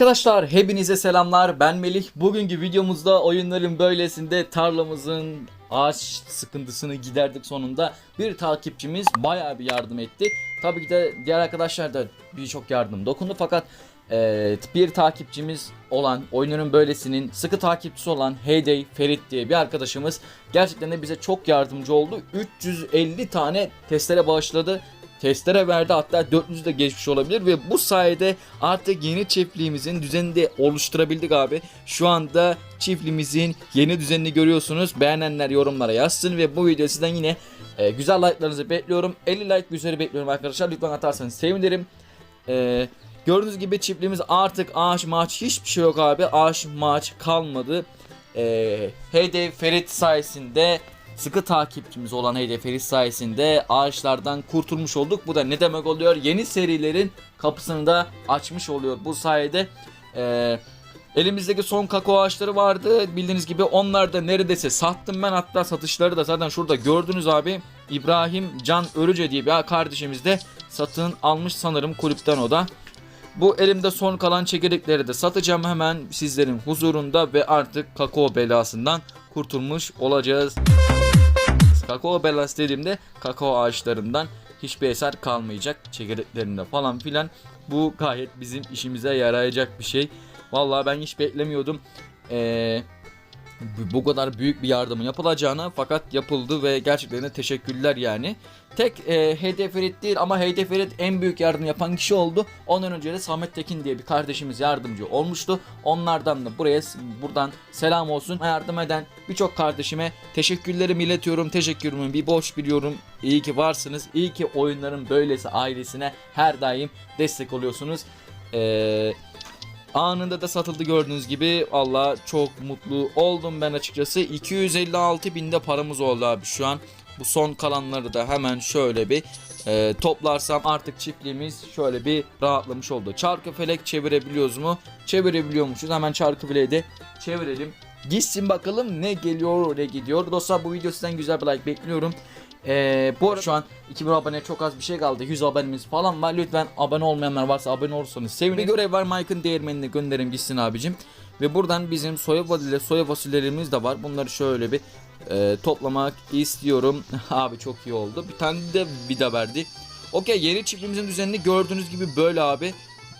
Arkadaşlar hepinize selamlar ben Melih. Bugünkü videomuzda oyunların böylesinde tarlamızın ağaç sıkıntısını giderdik sonunda. Bir takipçimiz bayağı bir yardım etti. Tabii ki de diğer arkadaşlar da birçok yardım dokundu fakat eee, bir takipçimiz olan oyunların böylesinin sıkı takipçisi olan Heyday Ferit diye bir arkadaşımız gerçekten de bize çok yardımcı oldu. 350 tane testere bağışladı testere verdi hatta 400 de geçmiş olabilir ve bu sayede artık yeni çiftliğimizin düzenini de oluşturabildik abi. Şu anda çiftliğimizin yeni düzenini görüyorsunuz. Beğenenler yorumlara yazsın ve bu video sizden yine e, güzel like'larınızı bekliyorum. 50 like üzeri bekliyorum arkadaşlar. Lütfen atarsanız sevinirim. E, gördüğünüz gibi çiftliğimiz artık ağaç maç hiçbir şey yok abi. Ağaç maç kalmadı. E, Heyday Ferit sayesinde sıkı takipçimiz olan Ferit sayesinde ağaçlardan kurtulmuş olduk. Bu da ne demek oluyor? Yeni serilerin kapısını da açmış oluyor. Bu sayede eee, elimizdeki son kakao ağaçları vardı. Bildiğiniz gibi onlar da neredeyse sattım ben. Hatta satışları da zaten şurada gördünüz abi. İbrahim Can Örüce diye bir kardeşimiz de satın almış sanırım kulüpten o da. Bu elimde son kalan çekirdekleri de satacağım hemen sizlerin huzurunda ve artık kakao belasından kurtulmuş olacağız. Kakao belası dediğimde kakao ağaçlarından hiçbir eser kalmayacak çekirdeklerinde falan filan. Bu gayet bizim işimize yarayacak bir şey. Vallahi ben hiç beklemiyordum. Ee, bu- kadar büyük bir yardımın yapılacağını fakat yapıldı ve gerçekten de teşekkürler yani. Tek e, Heyde Ferit değil ama Heyde Ferit en büyük yardım yapan kişi oldu. Ondan önce de Samet Tekin diye bir kardeşimiz yardımcı olmuştu. Onlardan da buraya buradan selam olsun. Yardım eden birçok kardeşime teşekkürlerimi iletiyorum. Teşekkürümü bir borç biliyorum. İyi ki varsınız. İyi ki oyunların böylesi ailesine her daim destek oluyorsunuz. Eee Anında da satıldı gördüğünüz gibi. Allah çok mutlu oldum ben açıkçası. 256 binde paramız oldu abi şu an. Bu son kalanları da hemen şöyle bir e, toplarsam artık çiftliğimiz şöyle bir rahatlamış oldu. Çarkı felek çevirebiliyoruz mu? Çevirebiliyormuşuz. Hemen çarkı feleği de çevirelim. Gitsin bakalım ne geliyor ne gidiyor. Dostlar bu video sizden güzel bir like bekliyorum. Ee, bu arada şu an 2000 abone çok az bir şey kaldı. 100 abonemiz falan var. Lütfen abone olmayanlar varsa abone olursanız sevinirim. Bir görev var Mike'ın değirmenini gönderim gitsin abicim. Ve buradan bizim soya vadile soya fasulyelerimiz de var. Bunları şöyle bir e, toplamak istiyorum. abi çok iyi oldu. Bir tane de vida verdi. Okey yeni çiftliğimizin düzenini gördüğünüz gibi böyle abi.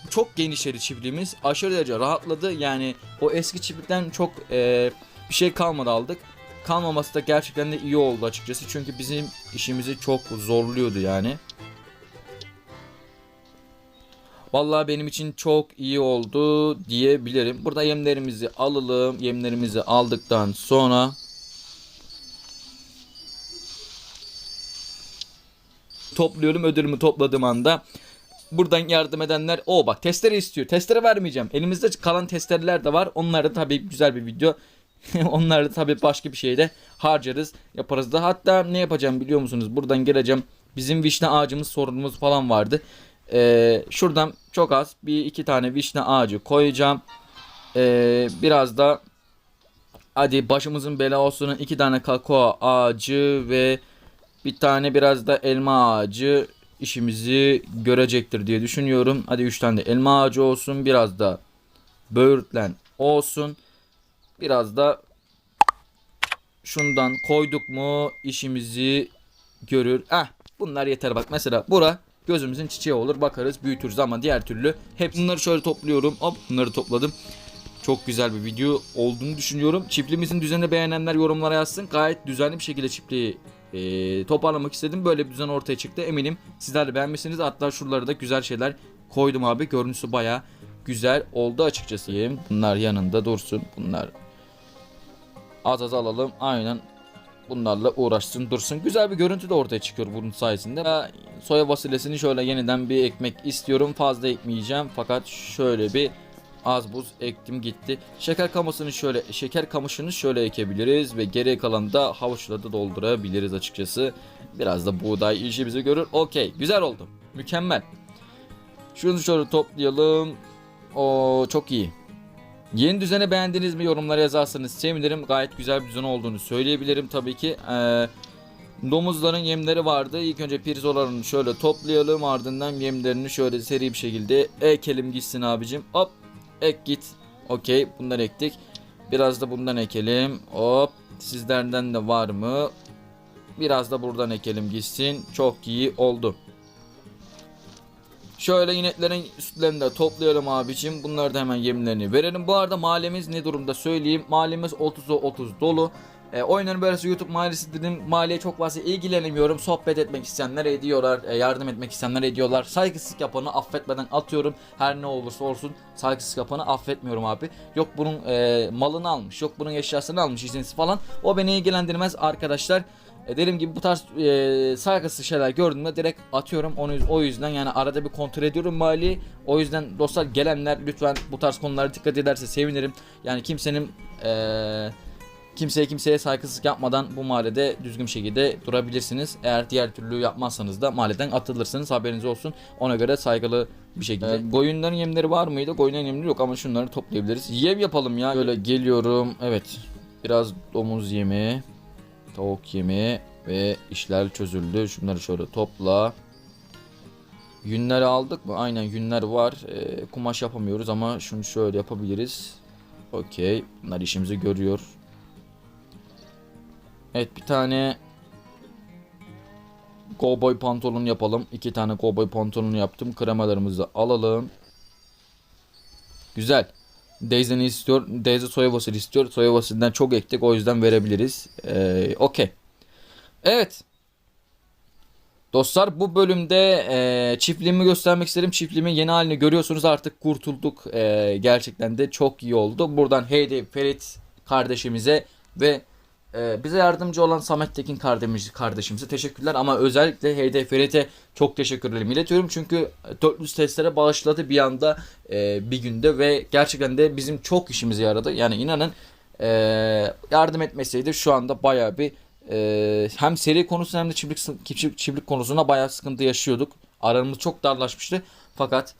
Çok geniş yeri çiftliğimiz. Aşırı derece rahatladı. Yani o eski çiftlikten çok e, bir şey kalmadı aldık kalmaması da gerçekten de iyi oldu açıkçası. Çünkü bizim işimizi çok zorluyordu yani. Vallahi benim için çok iyi oldu diyebilirim. Burada yemlerimizi alalım. Yemlerimizi aldıktan sonra topluyorum. Ödülümü topladığım anda buradan yardım edenler o bak testere istiyor. Testere vermeyeceğim. Elimizde kalan testereler de var. Onlar da tabii güzel bir video. Onları da tabii başka bir şeyde harcarız, yaparız da. Hatta ne yapacağım biliyor musunuz? Buradan geleceğim. Bizim vişne ağacımız sorunumuz falan vardı. Ee, şuradan çok az bir iki tane vişne ağacı koyacağım. Ee, biraz da hadi başımızın bela olsun iki tane kakao ağacı ve bir tane biraz da elma ağacı işimizi görecektir diye düşünüyorum. Hadi üç tane de elma ağacı olsun. Biraz da böğürtlen olsun. Biraz da şundan koyduk mu işimizi görür. Eh bunlar yeter bak mesela bura gözümüzün çiçeği olur bakarız büyütürüz ama diğer türlü hep bunları şöyle topluyorum. Hop bunları topladım. Çok güzel bir video olduğunu düşünüyorum. Çiftliğimizin düzenini beğenenler yorumlara yazsın. Gayet düzenli bir şekilde çiftliği e, toparlamak istedim. Böyle bir düzen ortaya çıktı. Eminim sizler de beğenmişsiniz. Hatta şuralara da güzel şeyler koydum abi. Görüntüsü baya güzel oldu açıkçası. Bunlar yanında dursun. Bunlar az az alalım. Aynen bunlarla uğraşsın dursun. Güzel bir görüntü de ortaya çıkıyor bunun sayesinde. Ben soya fasulyesini şöyle yeniden bir ekmek istiyorum. Fazla ekmeyeceğim fakat şöyle bir az buz ektim gitti. Şeker kamışını şöyle şeker kamışını şöyle ekebiliriz ve geriye kalanı da havuçla da doldurabiliriz açıkçası. Biraz da buğday işimizi görür. Okey güzel oldu. Mükemmel. Şunu şöyle toplayalım. O çok iyi. Yeni düzeni beğendiniz mi yorumlara yazarsanız sevinirim. Gayet güzel bir düzen olduğunu söyleyebilirim tabii ki. Ee, domuzların yemleri vardı. İlk önce pirzolalarını şöyle toplayalım. Ardından yemlerini şöyle seri bir şekilde ekelim gitsin abicim. Hop. Ek git. Okey bunları ektik. Biraz da bundan ekelim. Hop. Sizlerden de var mı? Biraz da buradan ekelim gitsin. Çok iyi oldu. Şöyle ineklerin sütlerini de toplayalım abicim. Bunları da hemen yemlerini verelim. Bu arada mahallemiz ne durumda söyleyeyim. Mahallemiz 30'a 30 dolu. E, oyunların böylesi YouTube mahallesi dedim. Mahalleye çok fazla ilgilenemiyorum. Sohbet etmek isteyenler ediyorlar. e, yardım etmek isteyenler ediyorlar. Saygısızlık yapanı affetmeden atıyorum. Her ne olursa olsun saygısızlık yapanı affetmiyorum abi. Yok bunun e, malını almış. Yok bunun eşyasını almış izinsiz falan. O beni ilgilendirmez arkadaşlar. E, dediğim gibi bu tarz e, saygısız şeyler gördüğümde direkt atıyorum. Onu, o yüzden yani arada bir kontrol ediyorum mali. O yüzden dostlar gelenler lütfen bu tarz konulara dikkat ederse sevinirim. Yani kimsenin e, kimseye kimseye saygısızlık yapmadan bu mahallede düzgün bir şekilde durabilirsiniz. Eğer diğer türlü yapmazsanız da mahalleden atılırsınız haberiniz olsun. Ona göre saygılı bir şekilde. E, koyunların yemleri var mıydı? Koyunların yemleri yok ama şunları toplayabiliriz. Yem yapalım ya. Böyle geliyorum. Evet. Biraz domuz yemi. Tavuk yemi ve işler çözüldü. Şunları şöyle topla. Yünleri aldık mı? Aynen yünler var. Ee, kumaş yapamıyoruz ama şunu şöyle yapabiliriz. Okey. Bunlar işimizi görüyor. Evet bir tane Cowboy pantolon yapalım. İki tane cowboy pantolonu yaptım. Kremalarımızı alalım. Güzel. Ne istiyor? Daisy soya fasulye istiyor. Soya fasulyeden çok ektik. O yüzden verebiliriz. Ee, Okey. Evet. Dostlar bu bölümde e, çiftliğimi göstermek istedim. Çiftliğimin yeni halini görüyorsunuz. Artık kurtulduk. E, gerçekten de çok iyi oldu. Buradan Heydi Ferit kardeşimize ve e, bize yardımcı olan Samet Tekin kardeşimiz, kardeşimize teşekkürler. Ama özellikle Heydi Ferit'e çok teşekkürlerimi iletiyorum. Çünkü 400 testlere bağışladı bir anda e, bir günde ve gerçekten de bizim çok işimize yaradı. Yani inanın e, yardım etmeseydi şu anda bayağı bir e, hem seri konusunda hem de çiftlik, çiftlik, çiftlik konusunda bayağı sıkıntı yaşıyorduk. Aramız çok darlaşmıştı. Fakat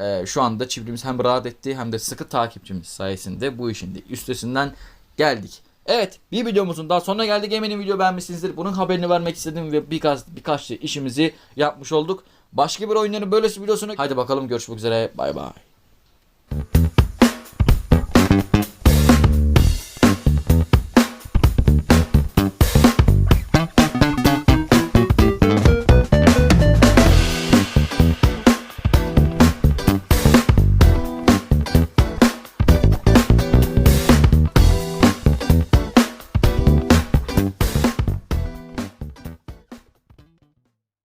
e, şu anda çiftliğimiz hem rahat etti hem de sıkı takipçimiz sayesinde bu işin de üstesinden geldik. Evet bir videomuzun daha sonuna geldik. Eminim video beğenmişsinizdir. Bunun haberini vermek istedim ve birkaç, birkaç işimizi yapmış olduk. Başka bir oyunların böylesi videosunu. Haydi bakalım görüşmek üzere. Bay bay.